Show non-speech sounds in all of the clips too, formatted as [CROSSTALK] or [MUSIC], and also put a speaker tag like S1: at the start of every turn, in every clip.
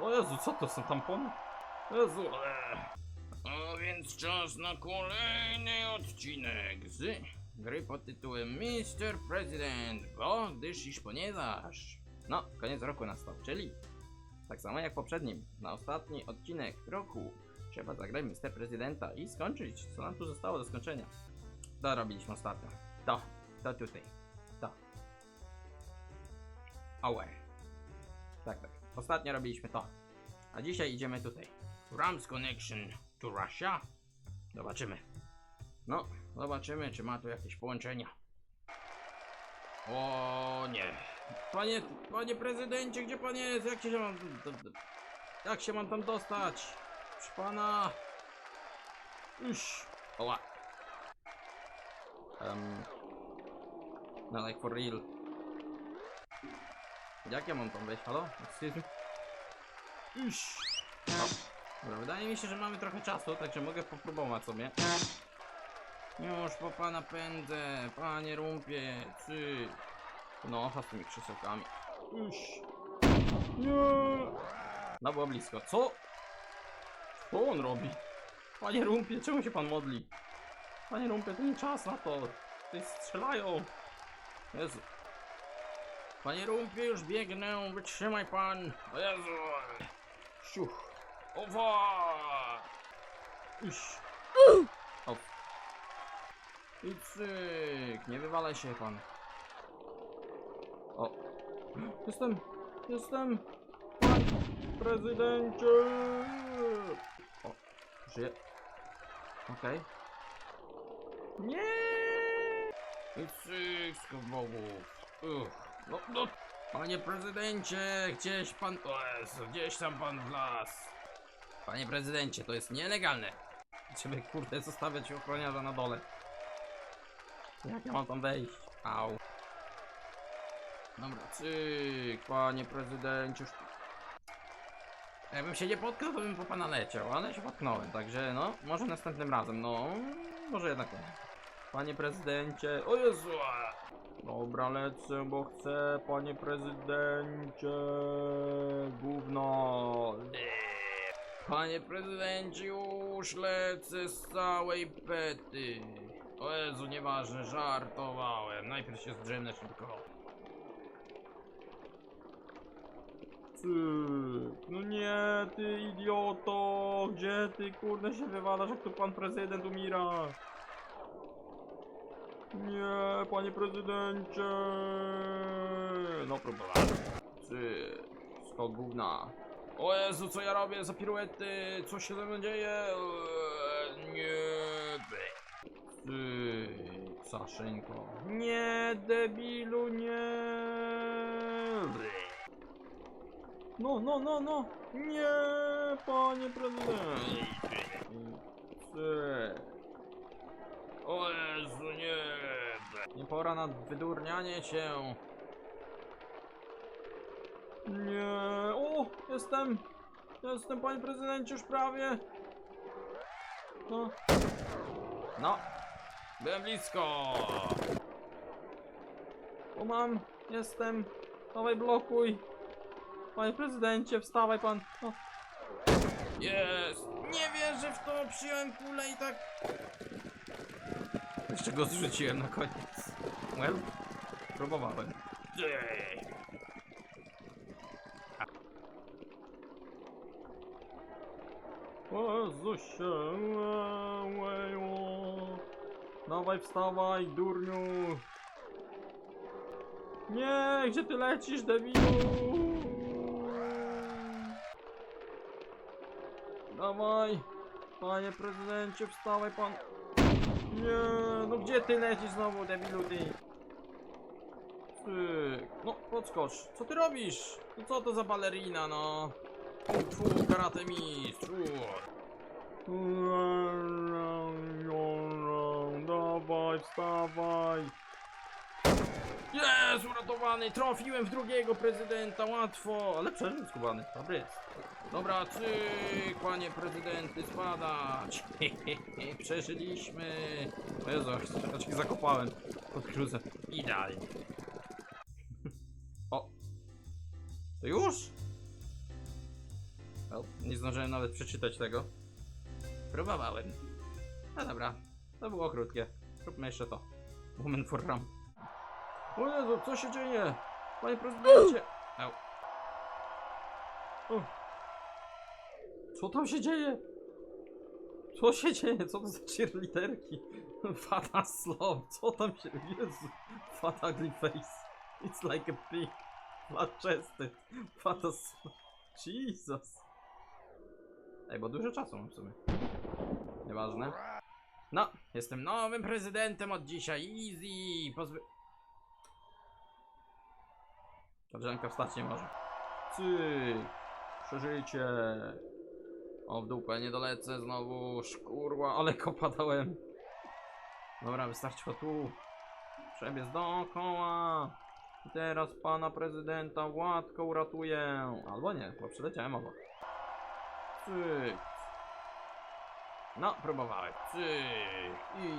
S1: O Jezu, co to są tampony? Jezu, eee.
S2: A więc czas na kolejny odcinek z gry pod tytułem Mr. President, bo gdyż iż ponieważ
S1: No, koniec roku nastał, czyli tak samo jak poprzednim, na ostatni odcinek roku trzeba zagrać Mister Prezydenta i skończyć, co nam tu zostało do skończenia. To robiliśmy ostatnio. To, to tutaj, to. Owe. Tak, tak. Ostatnio robiliśmy to. A dzisiaj idziemy tutaj.
S2: Rams Connection to Russia?
S1: Zobaczymy. No, zobaczymy, czy ma tu jakieś połączenia.
S2: O nie.
S1: Panie, panie prezydencie, gdzie pan jest? Jak się mam... Jak się mam tam dostać? Proszę pana... Uś. Oła. Um, no like for real. Jak ja mam tam wejść? Halo? Excuse me? Dobra, wydaje mi się, że mamy trochę czasu, także mogę popróbować sobie. Już po pana pędzę, panie rumpie, cyk. No, a z tymi krzesełkami. Uś. Nie. No było blisko. Co? Co on robi? Panie Rumpie, czemu się pan modli? Panie Rumpie, to nie czas na to. Tutaj strzelają. Jezu. Panie Rumpie, już biegnę. Wytrzymaj pan.
S2: O Jezu.
S1: Siuch.
S2: Owa.
S1: Uś. O. I cyk. Nie wywalaj się pan. O. Jestem. Jestem. Panie prezydencie. O. Żyję. Okej. Nie.
S2: I cyk z.
S1: Uch. No, no. Panie prezydencie, gdzieś pan...
S2: O Jezu, gdzieś tam pan wlazł.
S1: Panie prezydencie, to jest nielegalne. Żeby kurde zostawiać ochroniarza na dole. Jak ja mam tam wejść? Au. Dobra, cyk, panie prezydencie. Jakbym się nie potknął, to bym po pana leciał, ale się potknąłem, także no, może następnym razem, no, może jednak nie. Panie prezydencie, o Jezu! Dobra, lecę, bo chcę, panie prezydencie, gówno. Panie prezydencie, już lecę z całej pety. O Jezu, nieważne, żartowałem. Najpierw się zdrzemnę szybko. Cyk, no nie, ty idioto, gdzie ty kurde się wywalasz, jak tu pan prezydent umiera? Nie, panie prezydencie. No próbowałem. Cyk, skok gówna. O Jezu, co ja robię za piruety? Co się ze mną dzieje? Eee, Nie. Ty, Saszynko. Nie, debilu, nie. No, no, no, no. Nie, panie prezydent. Ty.
S2: O
S1: pora na wydurnianie się. Nie. O, jestem. Jestem, panie prezydencie, już prawie. No. No. Byłem blisko. O, mam. Jestem. Dawaj, blokuj. Panie prezydencie, wstawaj pan.
S2: Jest. Nie wierzę w to, przyjąłem kulę i tak...
S1: Jeszcze go zrzuciłem na koniec. Well, próbowałem.
S2: Ty.
S1: O Jezusie, łejo. Dawaj, wstawaj, durniu. Nie, gdzie ty lecisz, debilu? Dawaj, panie prezydencie, wstawaj pan. Nie, no gdzie ty lecisz znowu, debilu ty? Ty, no podskocz, co ty robisz? No co to za balerina, no? Tfu, karate mistrz, Dawaj, wstawaj. Jest, uratowany, trafiłem w drugiego prezydenta, łatwo. Ale przeżył skubany, dobry jest. Dobra, cyk, panie prezydenty, spadać. [LAUGHS] Przeżyliśmy. O Jezu, aż się zakopałem pod gruzem. Idealnie. O. To już? Well, nie zdążyłem nawet przeczytać tego. Próbowałem. No dobra, to było krótkie. Zróbmy jeszcze to. Woman for Ram. O Jezu, co się dzieje? Panie prezydencie! Au. O. Co tam się dzieje? Co się dzieje? Co to za cheerleaderki? [LAUGHS] Fata slow, co tam się... Jezu, fat ugly face. It's like a pig. Flat chested. Fata slow. Jesus. Ej, bo dużo czasu mam w sumie. Nieważne. No, jestem nowym prezydentem od dzisiaj. Easy. Pozwy... Koleżanka wstać nie może. Cyk. Przeżycie. O, w dupę, nie dolecę znowu. Szkurła, ale [LAUGHS] kopadałem. Dobra, wystarczy o tu. Przebiec dookoła. I teraz pana prezydenta Władko uratuję. Albo nie, bo przyleciałem obok. Cyk. No, próbowałem. Cyk. I...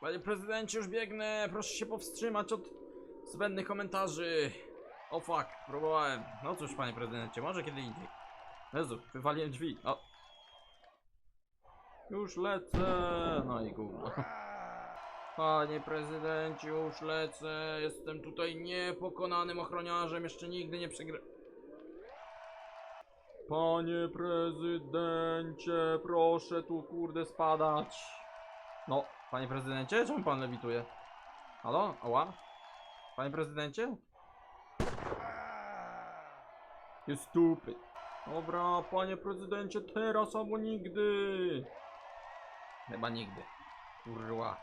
S1: Panie prezydencie, już biegnę. Proszę się powstrzymać od zbędnych komentarzy. O fuck, próbowałem. No cóż, panie prezydencie, może kiedy indziej. Jezu, wywaliłem drzwi. O. Już lecę. No i gówno. [LAUGHS] Panie prezydencie, już lecę. Jestem tutaj niepokonanym ochroniarzem. Jeszcze nigdy nie przegrę. Panie prezydencie, proszę tu kurde spadać. No, panie prezydencie, czemu pan lewituje? Halo? Ała? Panie prezydencie? [LAUGHS] You stupid. Dobra, panie prezydencie, teraz albo nigdy. Chyba nigdy. Kurwa.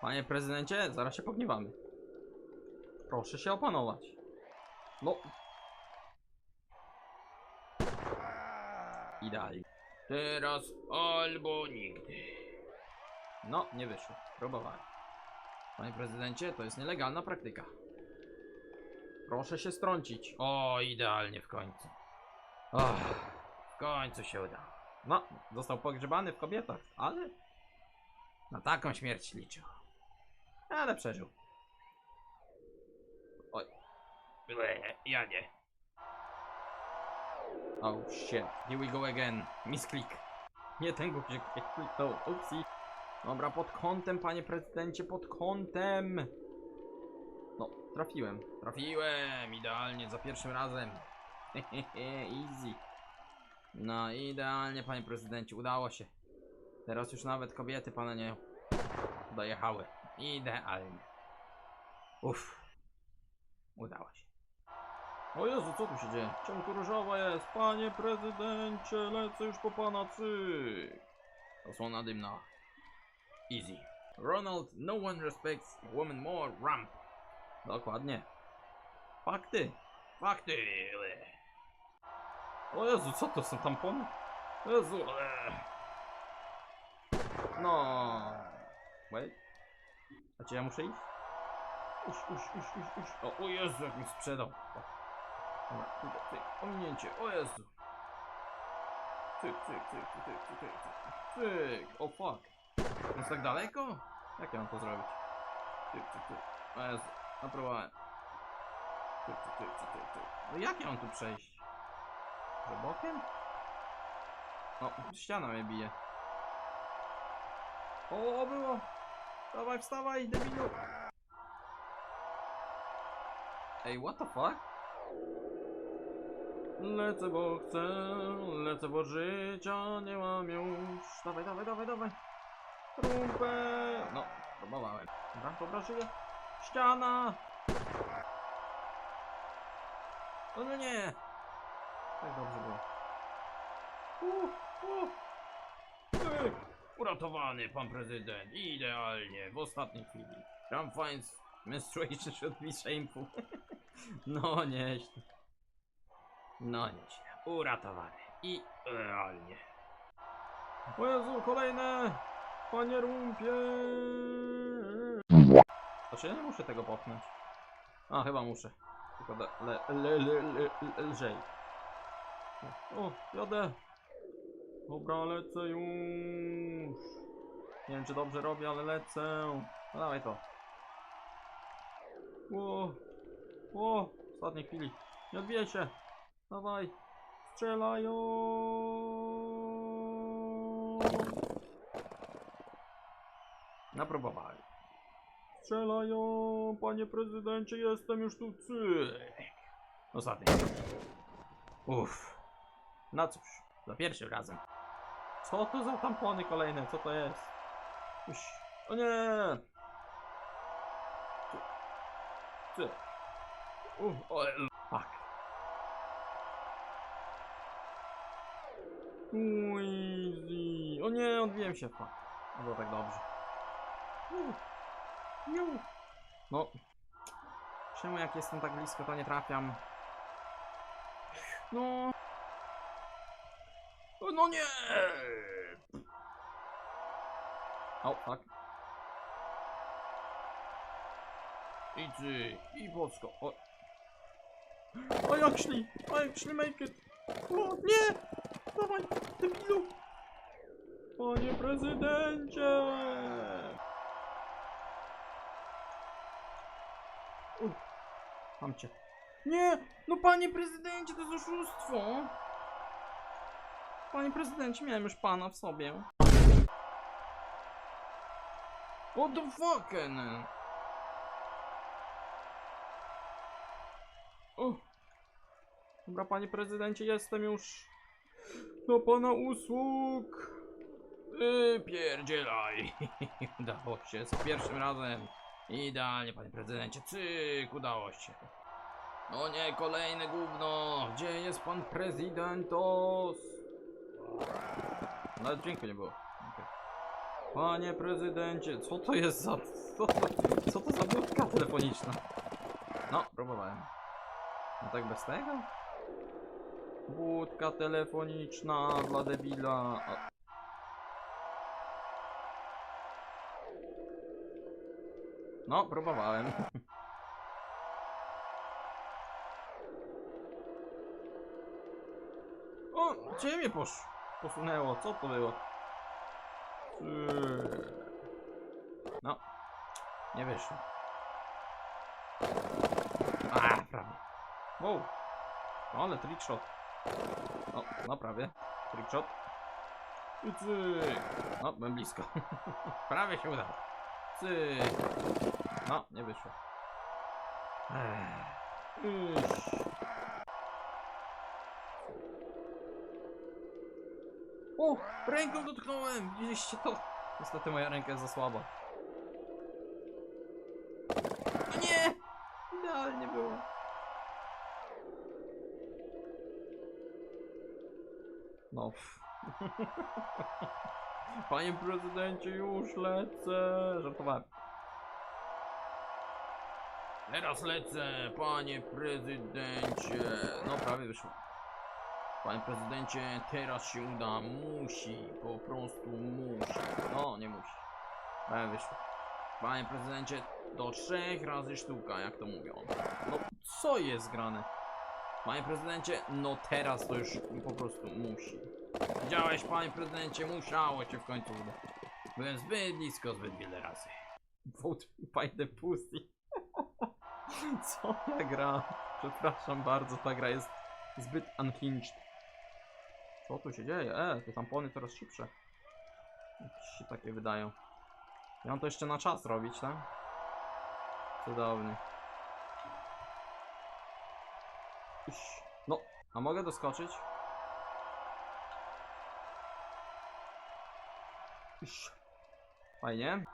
S1: Panie prezydencie, zaraz się pogniewamy. Proszę się opanować. No. Idealnie.
S2: Teraz albo nigdy.
S1: No, nie wyszło. Próbowałem. Panie prezydencie, to jest nielegalna praktyka. Proszę się strącić.
S2: O, idealnie w końcu.
S1: Och.
S2: W końcu się udało.
S1: No, został pogrzebany w kobietach, ale...
S2: Na taką śmierć liczył.
S1: Ale przeżył.
S2: Ble, Ja nie.
S1: Oh shit, here we go again. Misklik. Nie ten guzik kliknął. Upsi. Dobra, pod kątem, panie prezydencie, pod kątem. No, trafiłem.
S2: Trafiłem idealnie za pierwszym razem. [LAUGHS]
S1: Easy. No, idealnie, panie prezydencie, udało się. Teraz już nawet kobiety pana nie dojechały. Idealnie. Uff. Udało się. O Jezu, co tu się dzieje? Czemu tu różowa jest? Panie prezydencie, lecę już po pana cyk. Osłona dymna.
S2: Easy. Ronald, no one respects a woman more. Ramp.
S1: Dokładnie. Fakty.
S2: Fakty.
S1: O Jezu, co to są tampony? Jezu. No. Wait. A czy ja muszę iść? Uś, uś, uś, uś, uś. O, o Jezu, jak mi sprzedał. Dobra, tutaj, ominięcie, o Jezu. Cyk, cyk, cyk, cyk, cyk, cyk, cyk, cyk. O fuck. Jest tak daleko? Jak ja mam to zrobić? Cyk, cyk, cyk. O Jezu. Cyk, cyk, cyk, cyk, cyk, cyk. No jak ja mam tu przejść? Że bokiem? O, ściana mnie bije. O, było! Dawaj, wstawaj, debilu! Ej, what the fuck? Lecę, bo chcę, lecę, bo życia nie mam już. Dawaj, dawaj, dawaj, dawaj. Trumpę. No, próbowałem. Dobra, dobra, żyję. Ściana! O no nie! Tak dobrze było. Uh, uh. Ej,
S2: Uratowany pan prezydent. Idealnie. W ostatniej chwili.
S1: Trump finds menstruation should be shameful. [LAUGHS] no nieźle. No nieźle.
S2: Uratowany. Idealnie.
S1: O Jezu, kolejne! Panie rumpie! To czy ja nie muszę tego popchnąć? A, chyba muszę. Tylko le, le, le, le, le, lżej. O, jadę! Dobra, lecę już! Nie wiem, czy dobrze robię, ale lecę. No dawaj to. Ło! Ło! W ostatniej chwili. Nie odbijaj się! Dawaj! Strzelają! Napróbowałem. Strzelają, panie prezydencie, jestem już tu, cyk. Ostatni. Uff. No cóż, za pierwszym razem. Co to za tampony kolejne? Co to jest? Uś. O nie! Ty. Uff, o, fuck. Easy. O nie, odbiłem się, fuck. No było tak dobrze. No. Czemu jak jestem tak blisko, to nie trafiam? No. No nie! O, tak. I ty, i Polsko. O. O, jak szli! O, jak szli make it! O, nie! Dawaj, debilu! Panie prezydencie! Uff, mam cię. Nie! No panie prezydencie, to jest oszustwo! Panie prezydencie, miałem już pana w sobie. What the fucking? O. Dobra, panie prezydencie, jestem już do pana usług. Yy, pierdzielaj. [LAUGHS] Udało się za pierwszym razem. Idealnie, panie prezydencie. Cyk, udało się. No nie, kolejne gówno. Gdzie jest pan prezydentos? Nawet dźwięku nie było. Okej. Panie prezydencie, co to jest za... Co to, co to za budka telefoniczna? No, próbowałem. No tak bez tego? Budka telefoniczna dla debila. A... No, próbowałem. [LAUGHS] O, gdzie mnie posz... posunęło? Co to było? Eee. No, nie wyszło. A, prawie. Wow. No, ale trickshot. No, no prawie. Trickshot. Cyk. No, byłem blisko. [LAUGHS] prawie się udało. Cyk. No, nie wyszło. Ech. O, ręką dotknąłem! Widzieliście to? Niestety moja ręka jest za słaba. No nie! Idealnie było. No. [LAUGHS] Panie prezydencie, już lecę. Żartowałem. Teraz lecę, panie prezydencie. No prawie wyszło. Panie prezydencie, teraz się uda. Musi, po prostu musi. No, nie musi. Prawie wyszło. Panie prezydencie, do trzech razy sztuka, jak to mówią. No, co jest grane? Panie prezydencie, no teraz to już po prostu musi. Widziałeś, panie prezydencie, musiało się w końcu udać. Byłem zbyt blisko, zbyt wiele razy. Vote by the pussy. [LAUGHS] Co ja gra? Przepraszam bardzo, ta gra jest zbyt unhinged. Co tu się dzieje? E, te tampony coraz szybsze. Jakieś się takie wydają. Ja mam to jeszcze na czas robić, tak? Cudowny. Iś. No, a mogę doskoczyć? Fajnie.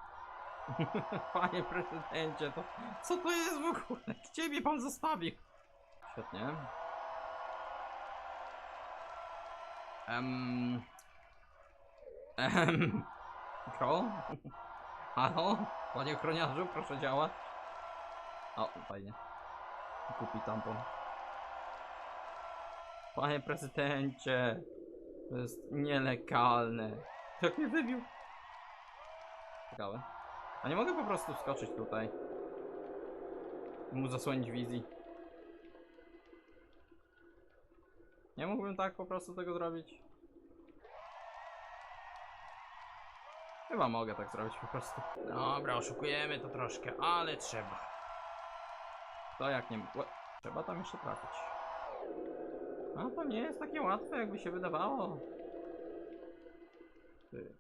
S1: [LAUGHS] Panie prezydencie, to co to jest w ogóle? Gdzie mnie pan zostawił? Świetnie. Em. Em. Kro? Halo? Panie ochroniarzu, proszę działać. O, fajnie. Kupi tampon. Panie prezydencie, to jest nielegalne. Jak mnie wybił. Ciekawe. A nie mogę po prostu skoczyć tutaj. Mu zasłonić wizji. Nie mógłbym tak po prostu tego zrobić? Chyba mogę tak zrobić po prostu. Dobra, oszukujemy to troszkę, ale trzeba. To jak nie... Trzeba tam jeszcze trafić. A to nie jest takie łatwe, jakby się wydawało. Ty.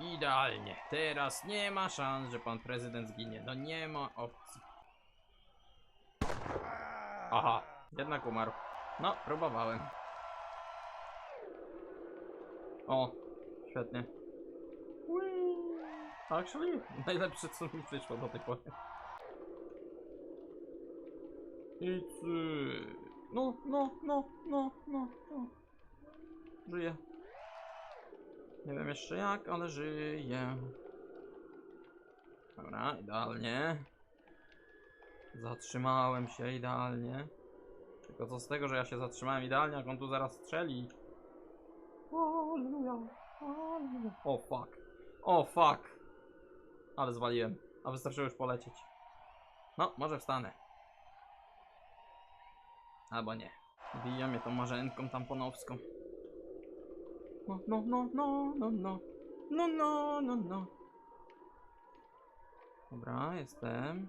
S2: Idealnie. Teraz nie ma szans, że pan prezydent zginie. No nie ma opcji.
S1: Aha, jednak umarł. No, próbowałem. O, świetnie. Actually, najlepsze co mi wyszło do tej pory. Ty. No, no, no, no, no, no. Żyję. Nie wiem jeszcze jak, ale żyję. Dobra, idealnie. Zatrzymałem się idealnie. Tylko co z tego, że ja się zatrzymałem idealnie, jak on tu zaraz strzeli. O fuck. O fuck. Ale zwaliłem. A wystarczyło już polecieć. No, może wstanę. Albo nie. Bije mnie tą marzenką tamponowską. No, no, no, no, no, no. No, no, no, no. Dobra, jestem.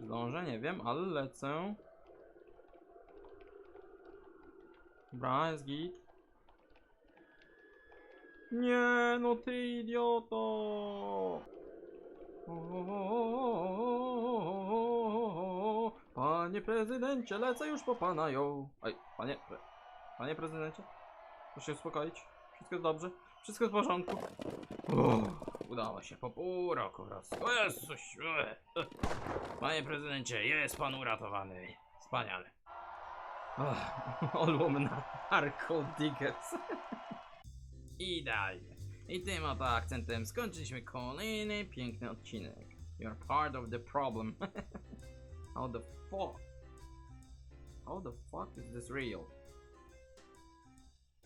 S1: Zdążę? Nie wiem, ale lecę. Dobra, jest git. Nie, no ty idioto! Panie prezydencie, lecę już po pana ją. Oj, panie, panie prezydencie, proszę się uspokoić. Wszystko jest dobrze, wszystko jest w porządku. Udało się po pół roku raz.
S2: O Jezus! e, e. Panie prezydencie, jest pan uratowany. Wspaniale. [LAUGHS]
S1: Olumna Arco Diggers.
S2: Idealnie. I tym oto akcentem skończyliśmy kolejny piękny odcinek.
S1: You're part of the problem. [LAUGHS] How the fuck? How the fuck is this real?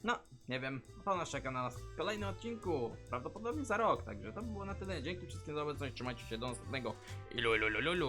S1: No, nie wiem. To nas czeka na nas w kolejnym odcinku. Prawdopodobnie za rok, także to by było na tyle. Dzięki wszystkim za obecność. Trzymajcie się do następnego.
S2: Ilu, ilu, ilu, ilu.